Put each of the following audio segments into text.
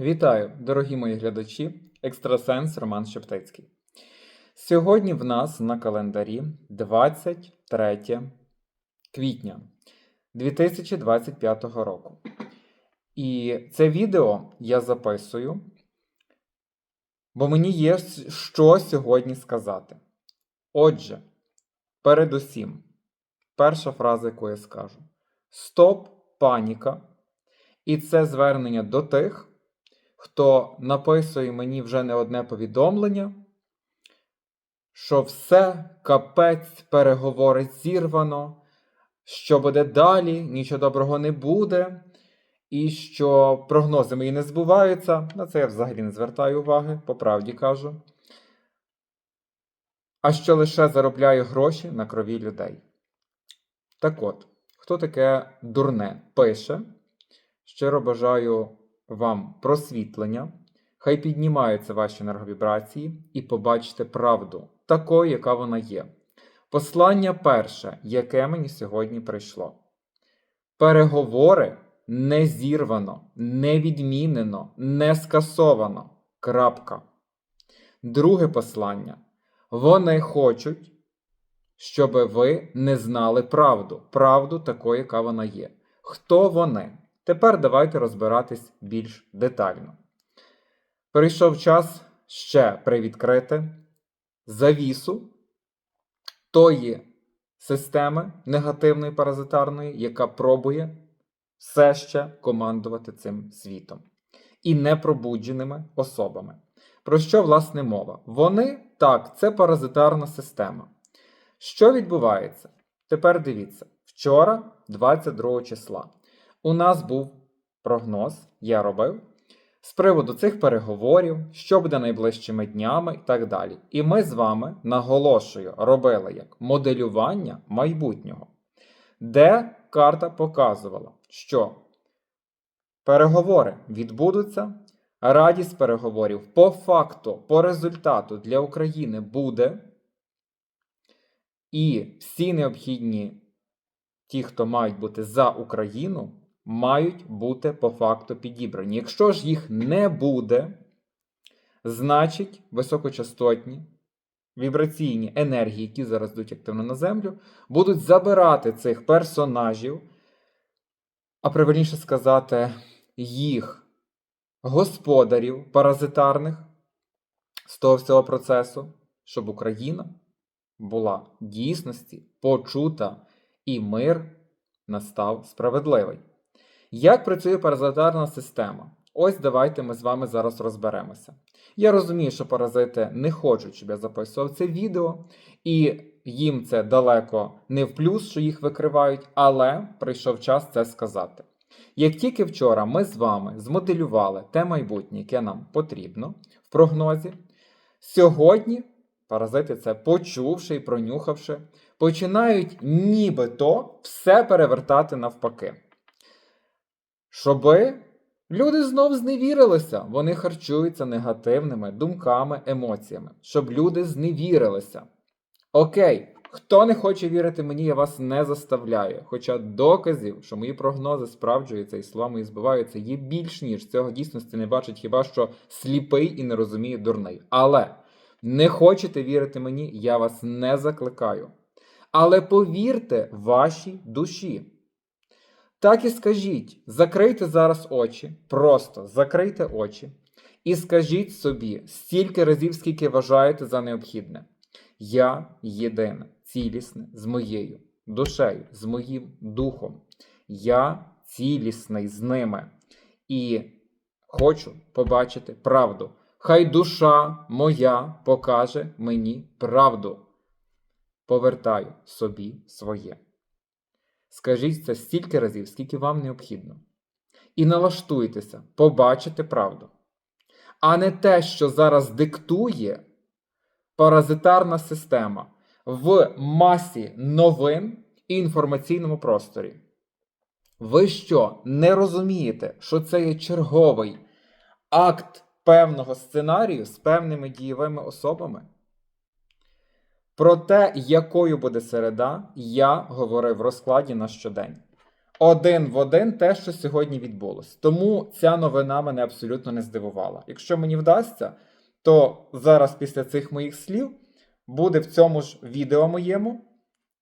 Вітаю, дорогі мої глядачі, екстрасенс Роман Шептицький. Сьогодні в нас на календарі 23 квітня 2025 року. І це відео я записую, бо мені є що сьогодні сказати. Отже, передусім, перша фраза, яку я скажу: Стоп, паніка! І це звернення до тих, хто написує мені вже не одне повідомлення, що все капець переговори зірвано, що буде далі, нічого доброго не буде, і що прогнози мої не збуваються. На це я взагалі не звертаю уваги, по правді кажу. А що лише заробляю гроші на крові людей. Так от, хто таке дурне пише? Щиро бажаю вам просвітлення, хай піднімаються ваші енерговібрації і побачите правду такою, яка вона є. Послання перше, яке мені сьогодні прийшло. Переговори не зірвано, не відмінено, не скасовано. Крапка. Друге послання. Вони хочуть, щоб ви не знали правду, правду такою, яка вона є. Хто вони? Тепер давайте розбиратись більш детально. Прийшов час ще привідкрити завісу тої системи негативної паразитарної, яка пробує все ще командувати цим світом і непробудженими особами. Про що власне мова? Вони так, це паразитарна система. Що відбувається? Тепер дивіться, вчора, 22 числа у нас був прогноз, я робив, з приводу цих переговорів, що буде найближчими днями і так далі. І ми з вами, наголошую, робили як моделювання майбутнього, де карта показувала, що переговори відбудуться, радість переговорів по факту, по результату для України буде. І всі необхідні ті, хто мають бути за Україну, мають бути по факту підібрані. Якщо ж їх не буде, значить високочастотні вібраційні енергії, які зараз йдуть активно на землю, будуть забирати цих персонажів, а правильніше сказати, їх господарів паразитарних з того всього процесу, щоб Україна була дійсності почута і мир настав справедливий. Як працює паразитарна система? Ось давайте ми з вами зараз розберемося. Я розумію, що паразити не хочуть, щоб я записував це відео, і їм це далеко не в плюс, що їх викривають, але прийшов час це сказати. Як тільки вчора ми з вами змоделювали те майбутнє, яке нам потрібно в прогнозі, сьогодні паразити це почувши і пронюхавши, починають нібито все перевертати навпаки. Щоби люди знов зневірилися, вони харчуються негативними думками, емоціями, щоб люди зневірилися. Окей, хто не хоче вірити мені, я вас не заставляю. Хоча доказів, що мої прогнози справджуються і слова мої збиваються, є більш ніж цього дійсності не бачить хіба що сліпий і не розуміє дурний. Але не хочете вірити мені, я вас не закликаю. Але повірте вашій душі. Так і скажіть, закрийте зараз очі, просто закрийте очі і скажіть собі стільки разів, скільки вважаєте за необхідне. Я єдине, цілісне з моєю душею, з моїм духом. Я цілісний з ними. І хочу побачити правду. Хай душа моя покаже мені правду. Повертаю собі своє. Скажіть це стільки разів, скільки вам необхідно. І налаштуйтеся, побачите правду. А не те, що зараз диктує паразитарна система в масі новин і інформаційному просторі. Ви що, не розумієте, що це є черговий акт певного сценарію з певними дієвими особами? Про те, якою буде середа, я говорив в розкладі на щодень. один в один те, що сьогодні відбулось. Тому ця новина мене абсолютно не здивувала. Якщо мені вдасться, то зараз після цих моїх слів буде в цьому ж відео моєму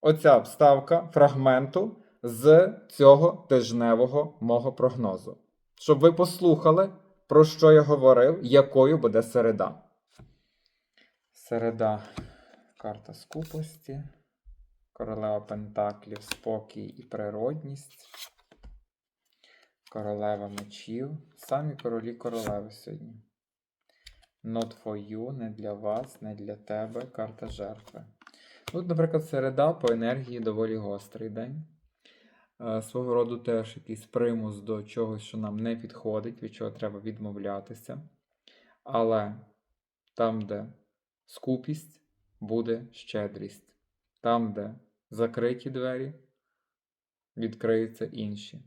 оця вставка фрагменту з цього тижневого мого прогнозу. Щоб ви послухали, про що я говорив, якою буде середа. Середа карта скупості, королева Пентаклів, спокій і природність, королева мечів, самі королі королеви сьогодні. Not for you, не для вас, не для тебе, карта жертви. Тут, наприклад, середа по енергії доволі гострий день. Е, Свого роду теж якийсь примус до чогось, що нам не підходить, від чого треба відмовлятися. Але там, де скупість, буде щедрість. Там, де закриті двері, відкриються інші.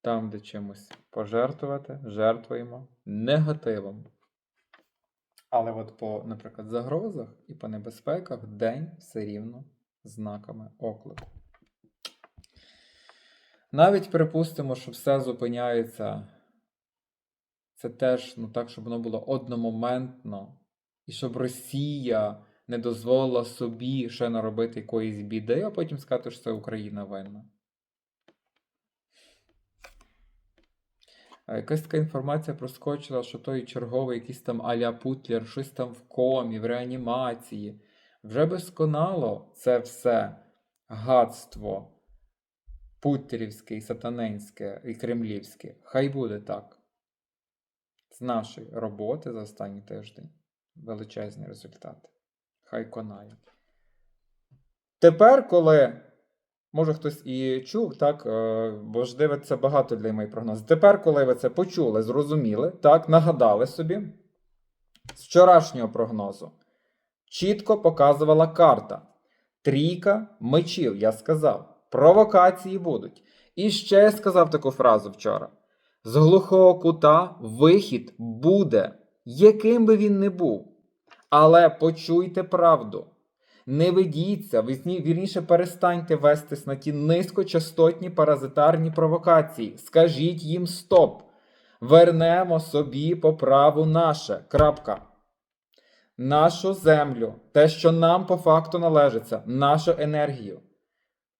Там, де чимось пожертвувати, жертвуємо негативом. Але от по, наприклад, загрозах і по небезпеках день все рівно знаками оклику. Навіть припустимо, що все зупиняється. Це теж ну, так, щоб воно було одномоментно, і щоб Росія не дозволила собі ще наробити якоїсь біди, а потім сказати, що це Україна винна. Якась така інформація проскочила, що той черговий якийсь там Аля Путлер, щось там в комі, в реанімації. Вже безконало це все гадство путлерівське, і сатанинське і кремлівське. Хай буде так. З нашої роботи за останній тиждень величезні результати. Хай конає. Тепер, коли Може, хтось і чув, так, е, бо ж дивиться багато людей моїх прогнозів. Тепер, коли ви це почули, зрозуміли, так, нагадали собі, з вчорашнього прогнозу чітко показувала карта. Трійка мечів, я сказав. Провокації будуть. І ще я сказав таку фразу вчора: з глухого кута вихід буде, яким би він не був. Але почуйте правду. Не ведіться, вірніше перестаньте вестись на ті низькочастотні паразитарні провокації. Скажіть їм стоп. Вернемо собі по праву наше. Крапка. Нашу землю, те, що нам по факту належиться, нашу енергію.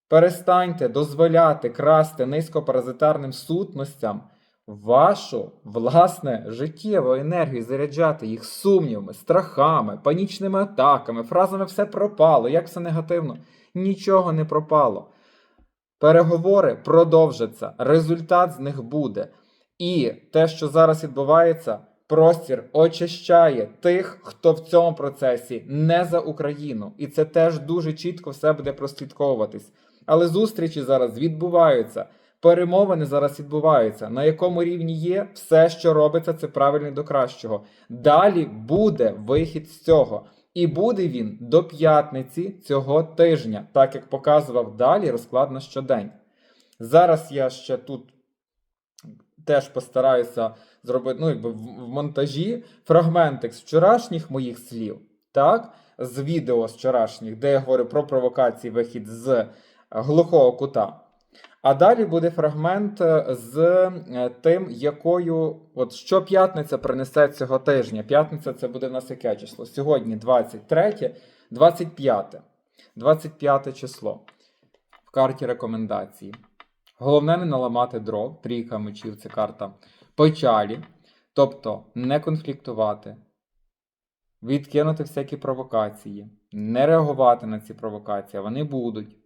Перестаньте дозволяти красти низькопаразитарним сутностям вашу власне життєву енергію, заряджати їх сумнівами, страхами, панічними атаками, фразами все пропало, як все негативно. Нічого не пропало. Переговори продовжаться, результат з них буде. І те, що зараз відбувається, простір очищає тих, хто в цьому процесі не за Україну. І це теж дуже чітко все буде прослідковуватись. Але зустрічі зараз відбуваються. Перемовини зараз відбуваються. На якому рівні є, все, що робиться, це правильно до кращого. Далі буде вихід з цього. І буде він до п'ятниці цього тижня, так як показував далі розклад на щодень. Зараз я ще тут теж постараюся зробити ну, якби в монтажі фрагментик з вчорашніх моїх слів, так, з відео з вчорашніх, де я говорю про провокації, вихід з глухого кута. А далі буде фрагмент е, з е, тим, якою от що п'ятниця принесе цього тижня. П'ятниця це буде в нас яке число? Сьогодні 23, 25. 25 число. В карті рекомендації. Головне не наламати дров. Трійка мечів це карта печалі. Тобто не конфліктувати, відкинути всякі провокації, не реагувати на ці провокації, вони будуть.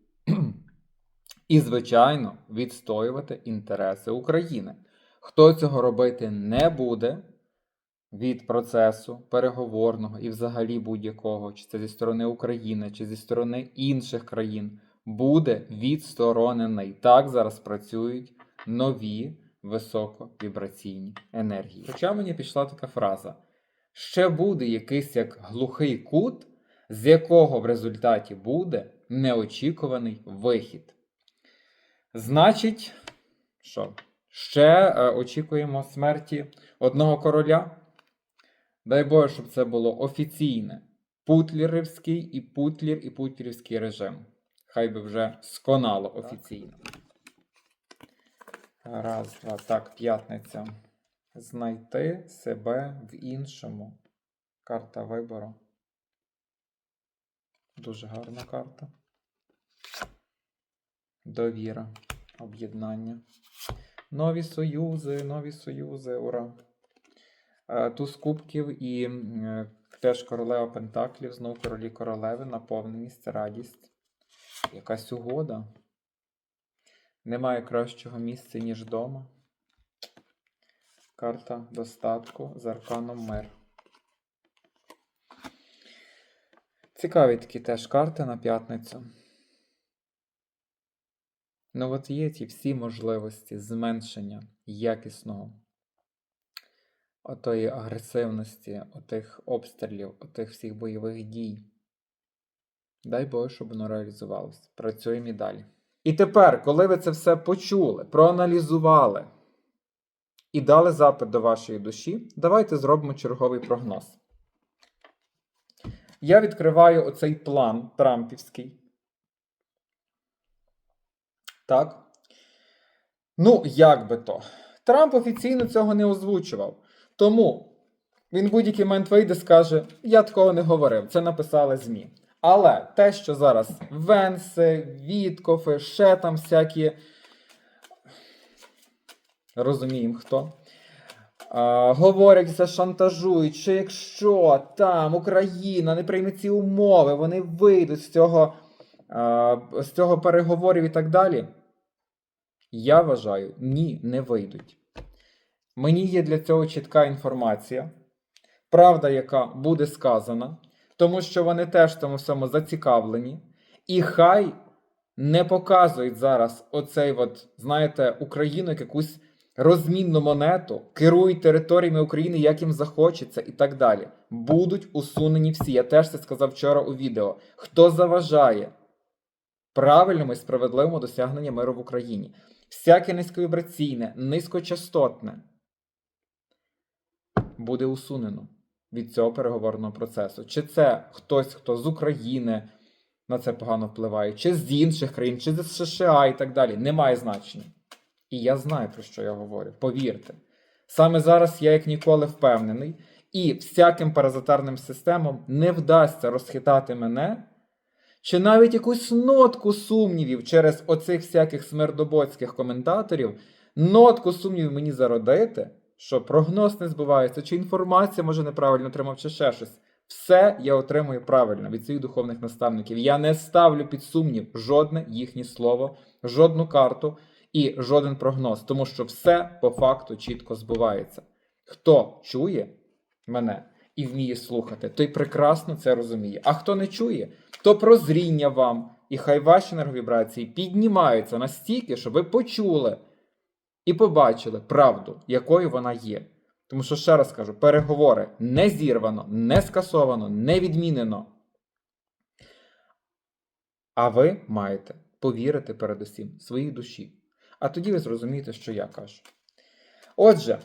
І, звичайно, відстоювати інтереси України. Хто цього робити не буде від процесу переговорного і взагалі будь-якого, чи це зі сторони України, чи зі сторони інших країн, буде відсторонений. Так зараз працюють нові високовібраційні енергії. Хоча мені пішла така фраза: ще буде якийсь як глухий кут, з якого в результаті буде неочікуваний вихід. Значить, що? Ще е, очікуємо смерті одного короля. Дай Боже, щоб це було офіційне. Путлерівський і Путлір, і Путлерівський режим. Хай би вже сконало офіційно. Раз, два. Так, п'ятниця. Знайти себе в іншому. Карта вибору. Дуже гарна карта. Довіра. Об'єднання. Нові союзи, нові союзи, ура. Е, Туз кубків і е, теж королева Пентаклів, знов королі королеви, наповненість, радість. Якась угода. Немає кращого місця, ніж вдома. Карта достатку з арканом мир. Цікаві такі теж карти на п'ятницю. Ну, от є ті всі можливості зменшення якісного отої агресивності, отих обстрілів, отих всіх бойових дій. Дай Боже, щоб воно реалізувалося. Працюємо і далі. І тепер, коли ви це все почули, проаналізували і дали запит до вашої душі, давайте зробимо черговий прогноз. Я відкриваю оцей план Трампівський. Так. Ну, як би то. Трамп офіційно цього не озвучував. Тому він в будь-який момент вийде і скаже: Я такого не говорив, це написали ЗМІ. Але те, що зараз Венси, Віткофи, ще там всякі. Розуміємо хто. А, говорять, зашантажують, що якщо там Україна не прийме ці умови, вони вийдуть з цього, з цього переговорів і так далі. Я вважаю, ні, не вийдуть. Мені є для цього чітка інформація, правда, яка буде сказана, тому що вони теж в тому всьому зацікавлені. І хай не показують зараз оцей, от, знаєте, Україну як якусь розмінну монету, керують територіями України, як їм захочеться, і так далі. Будуть усунені всі. Я теж це сказав вчора у відео. Хто заважає правильному і справедливому досягненню миру в Україні? Всяке низьковібраційне, низькочастотне буде усунено від цього переговорного процесу. Чи це хтось, хто з України на це погано впливає, чи з інших країн, чи з США і так далі, не має значення. І я знаю, про що я говорю. Повірте. Саме зараз я як ніколи впевнений, і всяким паразитарним системам не вдасться розхитати мене, чи навіть якусь нотку сумнівів через оцих всяких смердобоцьких коментаторів, нотку сумнівів мені зародити, що прогноз не збувається, чи інформація може неправильно отримав, чи ще щось. Все я отримую правильно від своїх духовних наставників. Я не ставлю під сумнів жодне їхнє слово, жодну карту і жоден прогноз, тому що все по факту чітко збувається. Хто чує мене і вміє слухати, той прекрасно це розуміє. А хто не чує, то прозріння вам, і хай ваші енерговібрації піднімаються настільки, щоб ви почули і побачили правду, якою вона є. Тому що, ще раз кажу, переговори не зірвано, не скасовано, не відмінено. А ви маєте повірити передусім своїй душі. А тоді ви зрозумієте, що я кажу. Отже,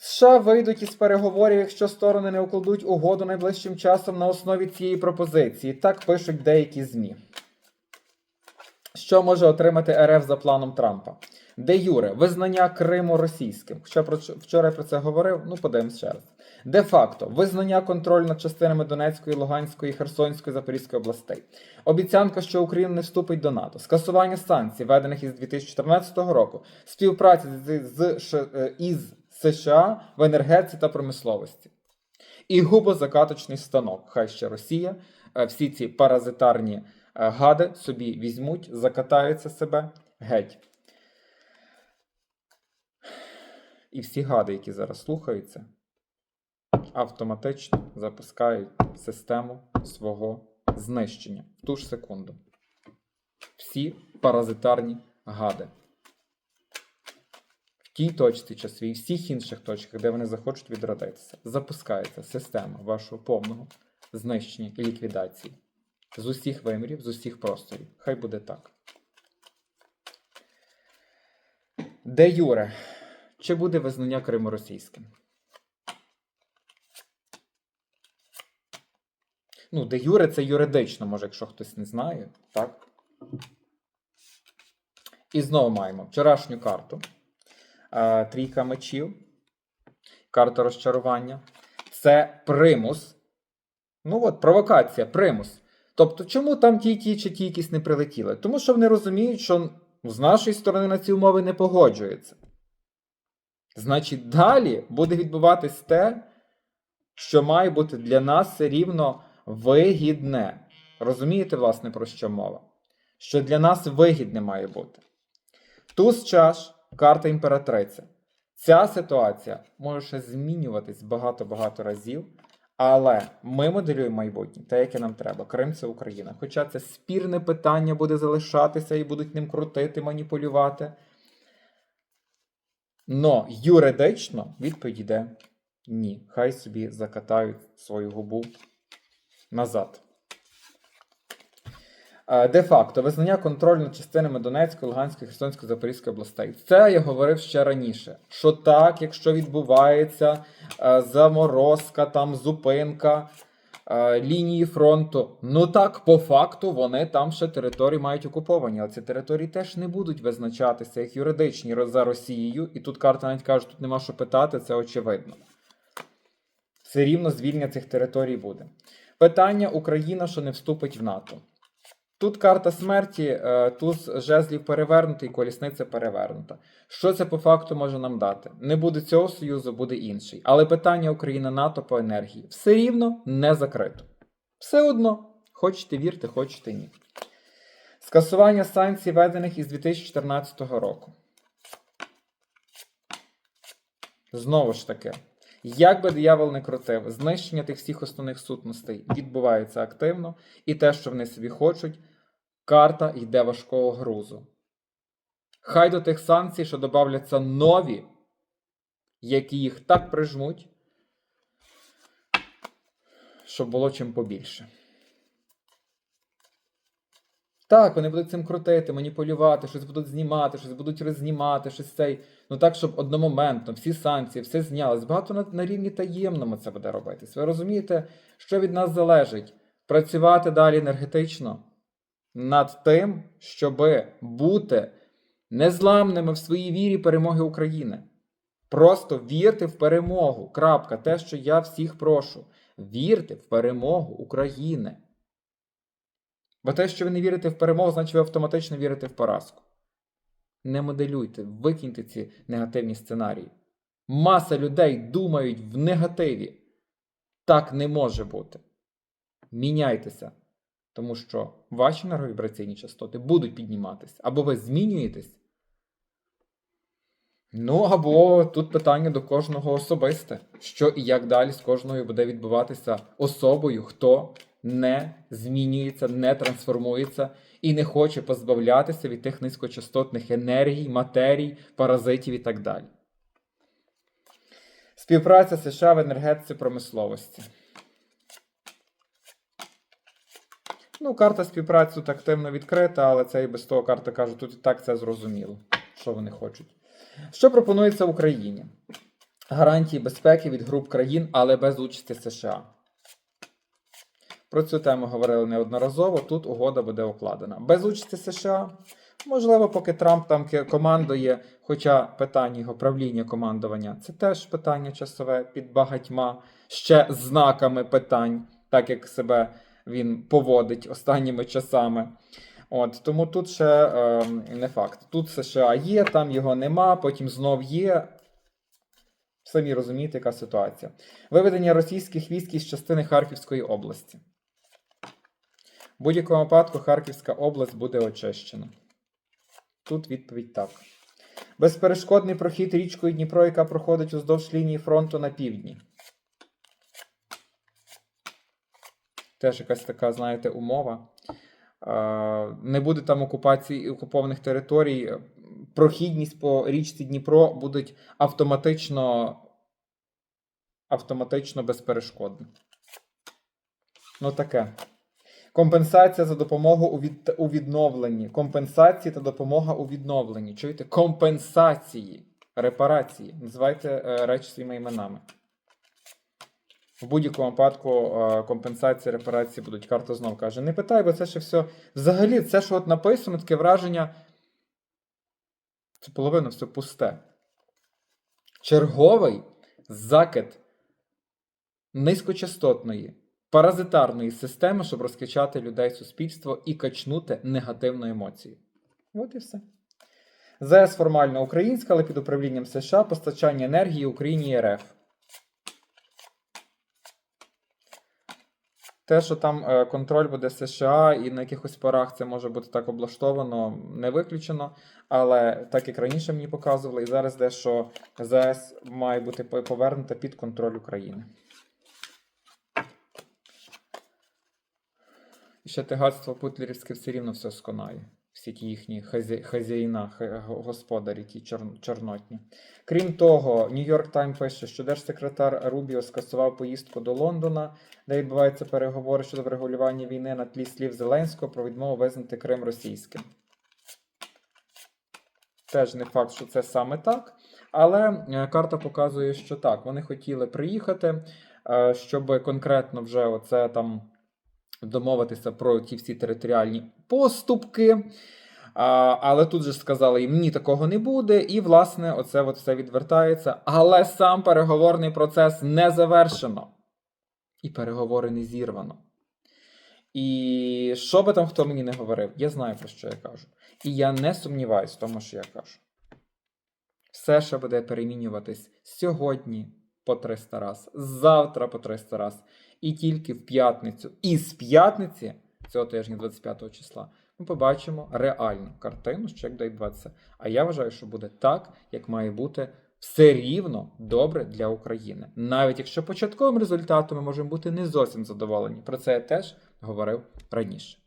США вийдуть із переговорів, якщо сторони не укладуть угоду найближчим часом на основі цієї пропозиції. Так пишуть деякі ЗМІ. Що може отримати РФ за планом Трампа? Де Юре, визнання Криму російським. Хоча вчора я про це говорив, ну подивимось ще раз. Де факто визнання контролю над частинами Донецької, Луганської, Херсонської, Запорізької областей. Обіцянка, що Україна не вступить до НАТО, скасування санкцій, введених із 2014 року, співпраця з, з, з із США в енергетиці та промисловості. І губозакаточний станок. Хай ще Росія, е, всі ці паразитарні е, гади собі візьмуть, закатаються себе геть. І всі гади, які зараз слухаються, автоматично запускають систему свого знищення в ту ж секунду. Всі паразитарні гади. Тій точці часу і всіх інших точках, де вони захочуть відродитися, запускається система вашого повного знищення і ліквідації з усіх вимірів, з усіх просторів. Хай буде так. Де Юре? Чи буде визнання Криму російським? Ну, де Юре це юридично, може, якщо хтось не знає, так? І знову маємо вчорашню карту. Е, Трійка мечів. Карта розчарування. Це примус. Ну от, провокація, примус. Тобто, чому там ті, ті чи ті якісь не прилетіли? Тому що вони розуміють, що з нашої сторони на ці умови не погоджується. Значить, далі буде відбуватись те, що має бути для нас все рівно вигідне. Розумієте, власне, про що мова? Що для нас вигідне має бути. Туз чаш, карта імператриця. Ця ситуація може ще змінюватись багато-багато разів, але ми моделюємо майбутнє, те, яке нам треба. Крим це Україна. Хоча це спірне питання буде залишатися і будуть ним крутити, маніпулювати. Но юридично відповідь йде ні. Хай собі закатають свою губу назад. Е, Де-факто визнання контролю над частинами Донецької, Луганської, Херсонської, Запорізької областей. Це я говорив ще раніше. Що так, якщо відбувається е, заморозка, там зупинка е, лінії фронту, ну так, по факту вони там ще території мають окуповані, але ці території теж не будуть визначатися як юридичні за Росією. І тут карта навіть каже, тут нема що питати, це очевидно. Все рівно звільнення цих територій буде. Питання Україна, що не вступить в НАТО. Тут карта смерті, е, туз жезлів перевернутий, колісниця перевернута. Що це по факту може нам дати? Не буде цього союзу, буде інший. Але питання Україна НАТО по енергії все рівно не закрито. Все одно, хочете вірте, хочете ні. Скасування санкцій, введених із 2014 року. Знову ж таки, як би диявол не крутив, знищення тих всіх основних сутностей відбувається активно, і те, що вони собі хочуть, карта йде важкого грузу. Хай до тих санкцій, що додавляться нові, які їх так прижмуть, щоб було чим побільше. Так, вони будуть цим крутити, маніпулювати, щось будуть знімати, щось будуть рознімати, щось цей. Ну так, щоб одномоментно всі санкції, все знялось. Багато на, на рівні таємному це буде робитись. Ви розумієте, що від нас залежить? Працювати далі енергетично над тим, щоб бути незламними в своїй вірі перемоги України. Просто вірте в перемогу. Крапка. Те, що я всіх прошу. Вірте в перемогу України. Бо те, що ви не вірите в перемогу, значить ви автоматично вірите в поразку. Не моделюйте, викиньте ці негативні сценарії. Маса людей думають в негативі. Так не може бути. Міняйтеся, тому що ваші енерговібраційні частоти будуть підніматися. Або ви змінюєтесь. Ну, або тут питання до кожного особисте. Що і як далі з кожною буде відбуватися особою, хто не змінюється, не трансформується і не хоче позбавлятися від тих низькочастотних енергій, матерій, паразитів і так далі. Співпраця США в енергетиці промисловості. Ну, карта співпраці тут активно відкрита, але це і без того карта каже, тут і так це зрозуміло, що вони хочуть. Що пропонується Україні? Гарантії безпеки від груп країн, але без участі США. Про цю тему говорили неодноразово. Тут угода буде укладена. Без участі США. Можливо, поки Трамп там командує, хоча питання його правління командування це теж питання часове під багатьма ще знаками питань, так як себе він поводить останніми часами. От, тому тут ще е, не факт. Тут США є, там його нема, потім знов є. Самі розумієте, яка ситуація. Виведення російських військ із частини Харківської області. В будь-якому випадку Харківська область буде очищена. Тут відповідь так. Безперешкодний прохід річкою Дніпро, яка проходить уздовж лінії фронту на півдні. Теж якась така, знаєте, умова. Не буде там окупації окупованих територій. Прохідність по річці Дніпро будуть автоматично, автоматично безперешкодні. Ну таке. Компенсація за допомогу у, від... у відновленні. Компенсації та допомога у відновленні. Чуєте? Компенсації. Репарації. Називайте е, речі своїми іменами. В будь-якому випадку е, компенсації, репарації будуть. Карта знов каже: не питай, бо це ще все. Взагалі, це, що от написано, таке враження. Це половина все пусте. Черговий закид низькочастотної паразитарної системи, щоб розкачати людей суспільство і качнути негативну емоцію. От і все. ЗС формально українська, але під управлінням США постачання енергії Україні і РФ. Те, що там е, контроль буде США і на якихось порах це може бути так облаштовано, не виключено. Але так як раніше мені показували, і зараз де, що ЗАЕС має бути по- повернута під контроль України. Ще тигатство путлерівське все рівно все сконає. Всі ті їхні хазяїна, господарі, ті чорнотні. Крім того, Нью-Йорк Тайм пише, що держсекретар Рубіо скасував поїздку до Лондона, де відбуваються переговори щодо врегулювання війни на тлі слів Зеленського про відмову визнати Крим російським. Теж не факт, що це саме так. Але е, карта показує, що так, вони хотіли приїхати, е, щоб конкретно вже оце там домовитися про ті всі територіальні поступки. Але тут же сказали їм, ні, такого не буде, і, власне, оце от все відвертається. Але сам переговорний процес не завершено. І переговори не зірвано. І що би там хто мені не говорив, я знаю, про що я кажу. І я не сумніваюсь в тому, що я кажу. Все ще буде перемінюватись сьогодні по 300 раз, завтра по 300 раз, і тільки в п'ятницю. І з п'ятниці цього тижня, 25 числа, ми побачимо реальну картину, що як дай 20. А я вважаю, що буде так, як має бути все рівно добре для України. Навіть якщо початковим результатом ми можемо бути не зовсім задоволені. Про це я теж говорив раніше.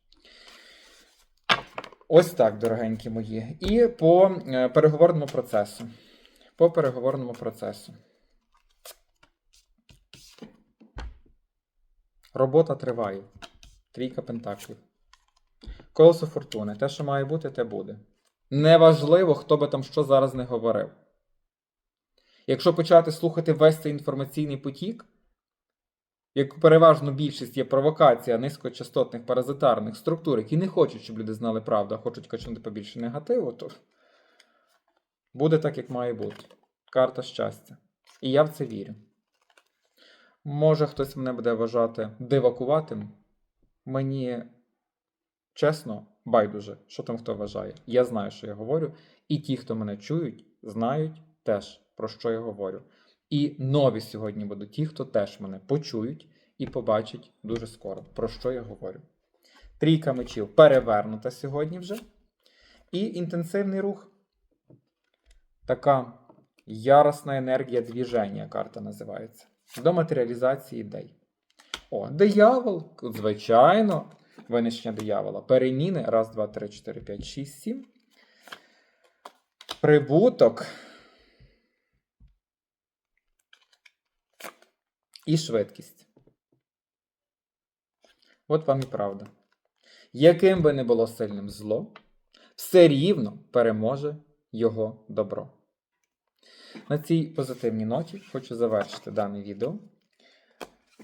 Ось так, дорогенькі мої. І по е, переговорному процесу. По переговорному процесу. Робота триває. Трійка пентаклів. Колесо фортуни. Те, що має бути, те буде. Неважливо, хто би там що зараз не говорив. Якщо почати слухати весь цей інформаційний потік, як переважно більшість є провокація низькочастотних паразитарних структур, які не хочуть, щоб люди знали правду, а хочуть качнути побільше негативу, то буде так, як має бути. Карта щастя. І я в це вірю. Може, хтось мене буде вважати дивакуватим. Мені чесно, байдуже, що там хто вважає. Я знаю, що я говорю, і ті, хто мене чують, знають теж, про що я говорю. І нові сьогодні будуть ті, хто теж мене почують і побачать дуже скоро, про що я говорю. Трійка мечів перевернута сьогодні вже. І інтенсивний рух. Така яростна енергія двіження, карта називається. До матеріалізації ідей. О, диявол, звичайно, винищення диявола. Переміни. Раз, два, три, чотири, п'ять, шість, сім. Прибуток. І швидкість. От вам і правда. Яким би не було сильним зло, все рівно переможе його добро. На цій позитивній ноті хочу завершити дане відео.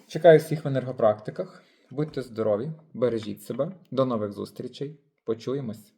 Чекаю всіх в енергопрактиках. Будьте здорові, бережіть себе. До нових зустрічей. Почуємось!